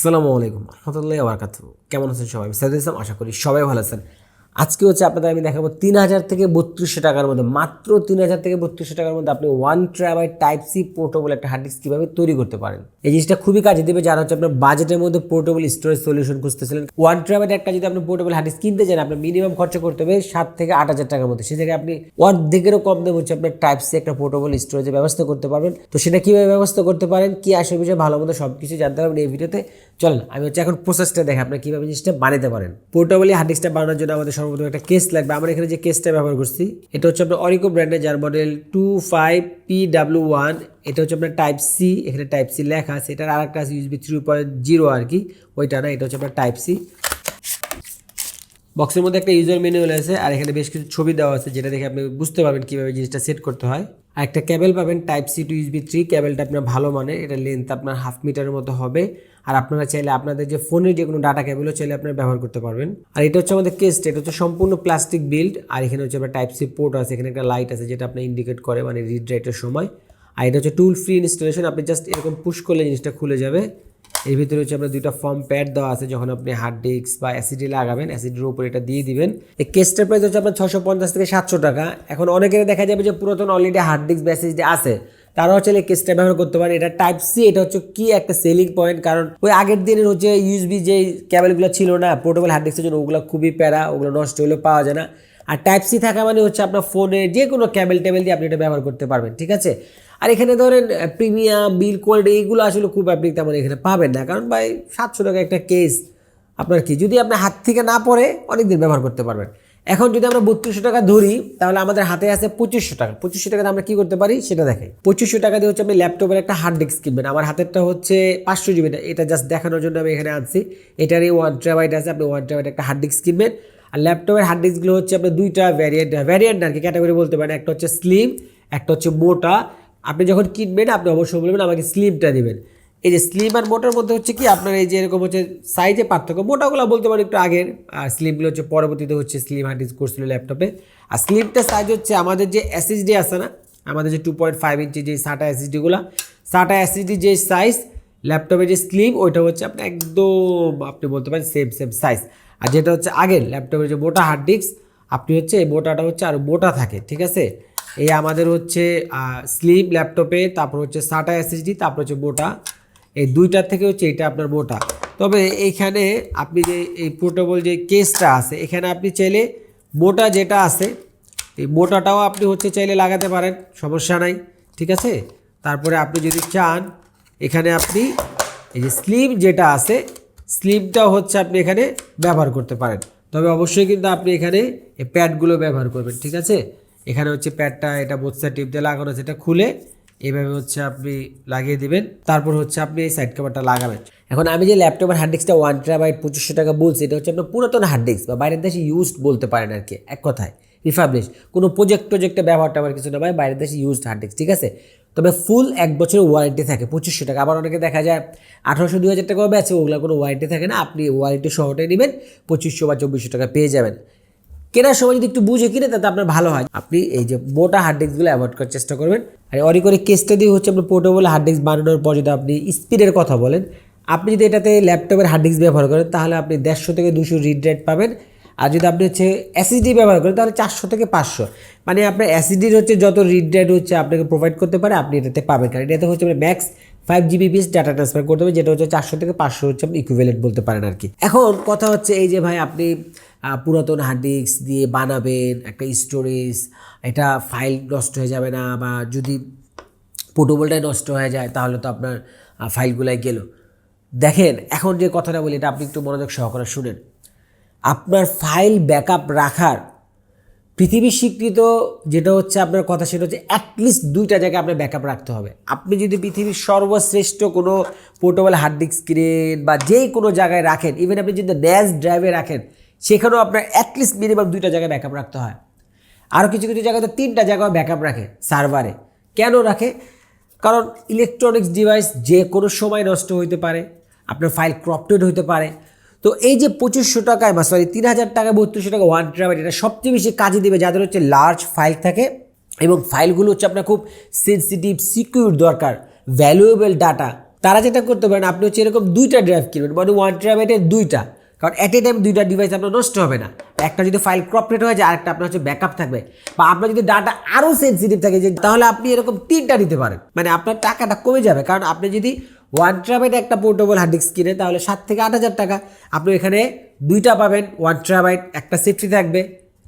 আসসালামু আলাইকুম রহমতুল্লাহ আবরকাত কেমন আছেন সবাই? আমি সাইদুল ইসলাম, আশা করি সবাই ভালো আছেন। আজকে হচ্ছে আপনাদের আমি দেখাবো তিন হাজার থেকে বত্রিশশো টাকার মধ্যে, মাত্র তিন হাজার থেকে বত্রিশশো টাকার মধ্যে আপনি one terabyte type C portable একটা হার্ড ডিস্ক কীভাবে তৈরি করতে পারেন। এই জিনিসটা খুবই কাজে দেবে যারা হচ্ছে আপনার বাজেটের মধ্যে পোর্টেবল স্টোরেজ সলিউশন খুঁজতেছিলেন। ওয়ান ট্রাবাইট একটা যদি আপনি পোর্টেবল হার্ড ডিস্ক কিনতে চান, আপনার মিনিমাম খরচা করতে হবে সাত থেকে আট হাজার টাকার মধ্যে। সে জায়গায় আপনি অর্ধেকেরও কম দামে হচ্ছে আপনার টাইপ সি একটা পোর্টেবল স্টোরেজের ব্যবস্থা করতে পারবেন। তো সেটা কীভাবে ব্যবস্থা করতে পারেন, কি আসে বিষয়ে ভালো মতো সব কিছু জানতে পারবেন এই ভিডিওতে চলেন, আমি হচ্ছে এখন প্রসেসটা দেখে আপনার কীভাবে জিনিসটা বানাতে পারেন। পোর্টেবলি হার্ড ডিস্কটা বানানোর জন্য আমাদের সর্বপ্রথম একটা কেস লাগবে। আমরা এখানে যে কেসটা ব্যবহার করছি, এটা হচ্ছে আপনার অরিকো ব্র্যান্ডের যার model two five P W one এটা হচ্ছে আপনার টাইপ সি এখানে টাইপ সি লেখা আছে। এটার আর একটা আছে ইউজবি থ্রি পয়েন্ট জিরো আর কি। ওইটা না, এটা হচ্ছে আপনার টাইপ সি বক্সের মধ্যে একটা ইউজার মেনুয়াল আছে, আর এখানে বেশ কিছু ছবি দেওয়া আছে, যেটা দেখে আপনি বুঝতে পারবেন কীভাবে জিনিসটা সেট করতে হয়। আর একটা ক্যাবেল পাবেন type C to USB three ক্যাবেলটা আপনার ভালো মানে এটা লেন্থ আপনার হাফ মিটারের মতো হবে। আর আপনারা চাইলে আপনাদের যে ফোনের যে কোনো ডাটা কেবলও চাইলে আপনারা ব্যবহার করতে পারবেন। আর এটা হচ্ছে আমাদের কেসটা এটা হচ্ছে সম্পূর্ণ প্লাস্টিক বিল্ড আর এখানে হচ্ছে আপনার টাইপ সি পোর্ট আছে, এখানে একটা লাইট আছে, যেটা আপনার ইন্ডিকেট করে মানে রিড রাইটের সময়। আর এটা হচ্ছে টুল ফ্রি ইনস্টলেশন আপনি জাস্ট এরকম পুশ করলে জিনিসটা খুলে যাবে। এর ভিতরে হচ্ছে আপনার দুইটা ফর্ম প্যাড দেওয়া আছে, যখন আপনি হার্ড ডিস্ক বা অ্যাসিডি লাগাবেন অ্যাসিডির উপর এটা দিয়ে দিবেন। এই কেসটার প্রাইস হচ্ছে আপনার ছশো পঞ্চাশ থেকে সাতশো টাকা। এখন অনেকের দেখা যাবে যে পুরাতন অলরেডি হার্ড ডিস্ক বা অ্যাসিডি আছে। তারাও এই কেসটা ব্যবহার করতে পারে। এটা টাইপ সি এটা হচ্ছে কি একটা সেলিং পয়েন্ট কারণ ওই আগের দিনের হচ্ছে ইউএসবি যে ক্যাবেলগুলো ছিল না পোর্টেবল হার্ড ডিস্কের জন্য ওগুলো খুবই প্যারা, ওগুলো নষ্ট হলেও পাওয়া যায় না। আর টাইপ সি থাকা মানে হচ্ছে আপনার ফোনে যে কোনো ক্যাবেল টেবেল দিয়ে আপনি এটা ব্যবহার করতে পারবেন, ঠিক আছে? আর এখানে ধরেন প্রিমিয়াম বিল কোয়ালিটি এইগুলো আসলে খুব আপনি তেমন এখানে পাবেন না। কারণ ভাই, সাতশো টাকা একটা কেস আপনার কি? যদি আপনার হাত থেকে না পড়ে অনেক দিন ব্যবহার করতে পারবেন। এখন যদি আমরা বত্রিশশো টাকা ধরি, তাহলে আমাদের হাতে আছে পঁচিশশো টাকা। পঁচিশশো টাকাতে আমরা কী করতে পারি? সেটা দেখাই পঁচিশশো টাকা দিয়ে হচ্ছে আপনি ল্যাপটপের একটা হার্ড ডিস্ক কিনবেন। আমার হাতেরটা হচ্ছে পাঁচশো জিবি এটা জাস্ট দেখানোর জন্য আমি এখানে আনছি। এটারই ওয়ান ট্রাবাইট আছে। আপনি ওয়ান ট্রাবাইট একটা হার্ড ডিস্ক কিনবেন। আর ল্যাপটপের হার্ড ডিস্কগুলো হচ্ছে আপনার দুইটা ভ্যারিয়েন্ট ভ্যারিয়েন্ট আর কি ক্যাটাগরি বলতে পারেন। একটা হচ্ছে স্লিম একটা হচ্ছে মোটা। আপনি যখন কিনবেন, আপনি অবশ্যই বলবেন, আমাকে স্লিমটা দেবেন। এই যে স্লিম আর মোটার মধ্যে হচ্ছে কি, আপনার এই যে এরকম হচ্ছে সাইজে পার্থক্য, মোটাগুলো বলতে পারেন একটু আগের। আর স্লিমগুলো হচ্ছে পরবর্তীতে হচ্ছে স্লিম হার্ড ডিস্ক করছিল ল্যাপটপে। আর স্লিমটা সাইজ হচ্ছে আমাদের যে এসএসডি আছে না, আমাদের যে টু পয়েন্ট ফাইভ ইঞ্চি যে সাটা এসএসডিগুলো সাটা এসএসডি যে সাইজ ল্যাপটপের যে স্লিম ওইটা হচ্ছে আপনি একদম আপনি বলতে পারেন সেম সেম সাইজ আর যেটা হচ্ছে আগের ল্যাপটপের যে বোটা হার্ড ডিস্ক আপনি হচ্ছে এই বোটাটা হচ্ছে আর বোটা থাকে, ঠিক আছে? এই আমাদের হচ্ছে স্লিম ল্যাপটপে তারপর হচ্ছে সাটা এসএসডি তারপর হচ্ছে বোটা। এই দুইটার থেকে হচ্ছে এটা আপনার বোটা। তবে এইখানে আপনি যে, এই পোর্টেবল যে কেসটা আছে, এখানে আপনি চাইলে মোটা যেটা আছে, এই মোটাটাও আপনি হচ্ছে চাইলে লাগাতে পারেন, সমস্যা নাই, ঠিক আছে? তারপরে আপনি যদি চান, এখানে আপনি এই যে স্লিম যেটা আছে স্লিমটাও হচ্ছে আপনি এখানে ব্যবহার করতে পারেন। তবে অবশ্যই কিন্তু আপনি এখানে এই প্যাডগুলো ব্যবহার করবেন, ঠিক আছে? এখানে হচ্ছে প্যাডটা, এটা বোথসা টিপ দিয়ে লাগানো আছে, এটা খুলে এভাবে হচ্ছে আপনি লাগিয়ে দিবেন। তারপর হচ্ছে আপনি এই সাইড কভারটা লাগাবেন। এখন আমি যে ল্যাপটপের হার্ড ডিস্কটা ওয়ান ট্রাবাইট পঁচিশশো টাকা বলছি, এটা হচ্ছে আপনার পুরাতন হার্ড ডিস্ক বা বাইরের দেশে ইউজড বলতে পারেন আর কি, এক কথায়। রিফাবলিশ কোনো প্রজেক্ট প্রজেক্টে ব্যবহারটা আমার কিছু না ভাই, বাইরের দেশে ইউজড হার্ড ডিস্ক ঠিক আছে? তবে ফুল এক বছরের ওয়ারেন্টি থাকে, পঁচিশশো টাকা। আবার অনেকে দেখা যায় আঠারোশো দুই হাজার টাকাও বেচে ওগুলো কোনো ওয়ারেন্টি থাকে না। আপনি ওয়ারেন্টি সহটাই নেবেন, পঁচিশশো বা চব্বিশশো টাকা পেয়ে যাবেন। কেনার সময় যদি একটু বুঝে কিনে, তাতে আপনার ভালো হয়। আপনি এই যে মোটা হার্ড ডিস্কগুলো অ্যাভয়েড করার চেষ্টা করবেন। আর অরি করে কেসটা দিয়ে হচ্ছে আপনার পোর্টেবল হার্ড ডিস্ক বানানোর পর যদি আপনি স্পিডের কথা বলেন, আপনি যদি এটাতে ল্যাপটপের হার্ড ডিস্ক ব্যবহার করেন, তাহলে আপনি দেড়শো থেকে দুশো রিড রেট পাবেন। আর যদি আপনি হচ্ছে অ্যাসিডি ব্যবহার করেন, তাহলে চারশো থেকে পাঁচশো। মানে আপনার অ্যাসিডির হচ্ছে যত রিড হচ্ছে আপনাকে প্রোভাইড করতে পারে, আপনি এটাতে পাবেন। কারণ এটাতে হচ্ছে max five GB piece data transfer করতে হবে, যেটা হচ্ছে চারশো থেকে পাঁচশো হচ্ছে আপনি ইকুইভ্যালেন্ট বলতে পারেন আর কি। এখন কথা হচ্ছে এই যে ভাই আপনি পুরাতন হার্ড ডিস্ক দিয়ে বানাবেন, একটা স্টোরেজ এটা ফাইল নষ্ট হয়ে যাবে না, বা যদি পোর্টেবলটাই নষ্ট হয়ে যায়, তাহলে তো আপনার ফাইলগুলাই গেল। দেখেন, এখন যে কথাটা বলি, এটা আপনি একটু মনোযোগ সহকারে শুনেন। আপনার ফাইল ব্যাকআপ রাখার পৃথিবী স্বীকৃত যেটা হচ্ছে আপনার কথা সেটা হচ্ছে অ্যাটলিস্ট দুইটা জায়গায় আপনার ব্যাকআপ রাখতে হবে। আপনি যদি পৃথিবীর সর্বশ্রেষ্ঠ কোনো পোর্টেবল হার্ড ডিস্ক কিনেন বা যেই কোনো জায়গায় রাখেন ইভেন আপনি যদি ন্যাস ড্রাইভে রাখেন, সেখানেও আপনার অ্যাটলিস্ট মিনিমাম দুইটা জায়গায় ব্যাকআপ রাখতে হয়। আরও কিছু কিছু জায়গায় তো তিনটা জায়গায় ব্যাকআপ রাখে সার্ভারে কেন রাখে? কারণ ইলেকট্রনিক্স ডিভাইস যে কোনো সময় নষ্ট হইতে পারে, আপনার ফাইল ক্রপটেড হইতে পারে তো এই যে পঁচিশশো টাকায় বা সরি তিন হাজার টাকা বত্রিশশো টাকা ওয়ান ট্রাবাইট এটা সবচেয়ে বেশি কাজে দেবে যাদের হচ্ছে লার্জ ফাইল থাকে এবং ফাইলগুলো হচ্ছে আপনার খুব সেন্সিটিভ সিকিউর দরকার ভ্যালুয়েবল ডাটা তারা যেটা করতে পারেন, আপনি হচ্ছে এরকম দুইটা ড্রাইভ কিনবেন মানে ওয়ান টেরাবাইটের দুইটা। কারণ অ্যাট এ টাইম দুইটা ডিভাইস আপনার নষ্ট হবে না। একটা যদি ফাইল ক্রপরেট হয়ে যায়, আরেকটা আপনার হচ্ছে ব্যাকআপ থাকবে। বা আপনার যদি ডাটা আরও সেন্সিটিভ থাকে, যে তাহলে আপনি এরকম তিনটা নিতে পারেন। মানে আপনার টাকাটা কমে যাবে। কারণ আপনি যদি ওয়ান ট্রাবাইট একটা পোর্টেবল হার্ড ডিস্ক কিনে, তাহলে সাত থেকে আট হাজার টাকা। আপনি এখানে দুইটা পাবেন ওয়ান ট্রাবাইট একটা সেফটি থাকবে।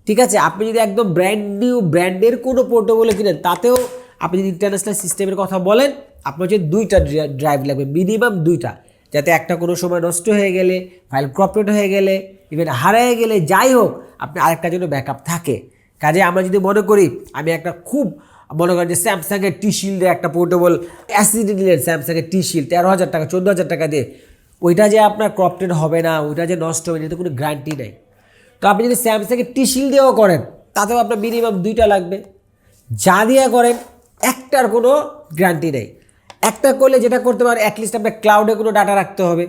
ঠিক আছে, আপনি যদি একদম ব্র্যান্ড নিউ ব্র্যান্ডের কোনো পোর্টেবলে কিনেন, তাতেও আপনি যদি ইন্টারন্যাশনাল সিস্টেমের কথা বলেন, আপনার হচ্ছে দুইটা ড্রাইভ লাগবে মিনিমাম দুইটা। যাতে একটা কোনো সময় নষ্ট হয়ে গেলে ফাইল ক্রপরেট হয়ে গেলে ইভেন হারিয়ে গেলে, যাই হোক, আপনি আরেকটা জন্য ব্যাকআপ থাকে। কাজে আমরা যদি মনে করি, আমি একটা খুব মনে করেন যে স্যামসাংয়ের টি শিল্ডের একটা পোর্টেবল অ্যাসিডি নিলেন স্যামসাংয়ের টি শিল্ড তেরো হাজার টাকা, চোদ্দ হাজার টাকা দিয়ে। ওইটা যে আপনার ক্রপটেড হবে না, ওইটা যে নষ্ট হবে এটা কোনো গ্যারান্টি নেই। তো আপনি যদি স্যামসাংয়ের টি শিল্ড দিয়েও করেন, তাতেও আপনার মিনিমাম দুইটা লাগবে। যা দিয়ে করেন, একটার কোনো গ্যারান্টি নেই। একটা করলে যেটা করতে পারেন অ্যাটলিস্ট আপনার ক্লাউডে কোনো ডাটা রাখতে হবে।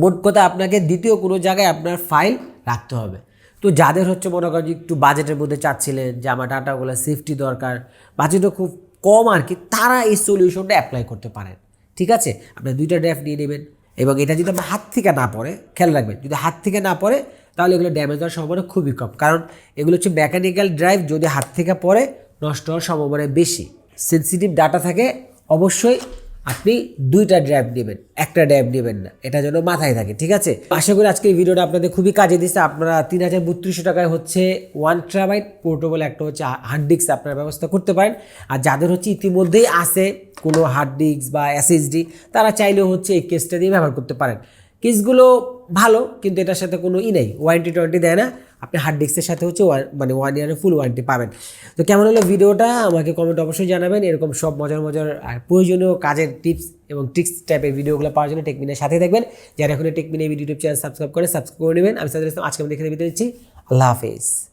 মোট কথা আপনাকে দ্বিতীয় কোনো জায়গায় আপনার ফাইল রাখতে হবে। তো যাদের হচ্ছে মনে করেন একটু বাজেটের মধ্যে চাচ্ছিলেন যে আমার ডাটাগুলো সেফটি দরকার, বাজেটও খুব কম আর কি, তারা এই সলিউশনটা অ্যাপ্লাই করতে পারেন। ঠিক আছে? আপনার দুইটা ড্রাইভ নিয়ে নেবেন এবং এটা যদি আপনার হাত থেকে না পড়ে, খেয়াল রাখবেন, যদি হাত থেকে না পড়ে, তাহলে এগুলো ড্যামেজ হওয়ার সম্ভাবনা খুবই কম। কারণ এগুলো হচ্ছে মেকানিক্যাল ড্রাইভ যদি হাত থেকে পড়ে, নষ্ট হওয়ার সম্ভাবনা বেশি। সেন্সিটিভ ডাটা থাকে, অবশ্যই আপনি দুইটা ড্রাইভ নেবেন, একটা ড্রাইভ নেবেন না, এটা যেন মাথায় থাকে, ঠিক আছে? আশা করি আজকে এই ভিডিওটা আপনাদের খুবই কাজে দিচ্ছে আপনারা তিন হাজার বত্রিশশো টাকায় হচ্ছে ওয়ান ট্রাবাইট পোর্টেবল একটা হচ্ছে হার্ড ডিস্ক আপনারা ব্যবস্থা করতে পারেন। আর যাদের হচ্ছে ইতিমধ্যেই আছে কোনো হার্ড ডিস্ক বা এসএসডি তারা চাইলেও হচ্ছে এই কেসটা দিয়ে ব্যবহার করতে পারেন। কেসগুলো ভালো, কিন্তু এটার সাথে কোনো ই নেই ওয়ারেন্টি টোয়ারেন্টি দেয় না। আপনি হার্ড ডিস্কের সাথে হচ্ছে মানে ওয়ান ইয়ারের ফুল ওয়ারেন্টি পাবেন। তো কেমন হলো ভিডিওটা? আমাকে কমেন্ট অবশ্যই জানাবেন। এরকম সব মজার মজার আর প্রয়োজনীয় কাজের টিপস এবং ট্রিক্স টাইপের ভিডিওগুলো পাওয়ার জন্য টেকমিনের সাথে থাকবেন। যারা এখন টেকমিনের ইউটিউব চ্যানেল সাবস্ক্রাইব করে সাবস্ক্রাইব করে নেবেন। আমি সাথে আজকে আমি দেখে দিতে দিচ্ছি আল্লাহ হাফেজ।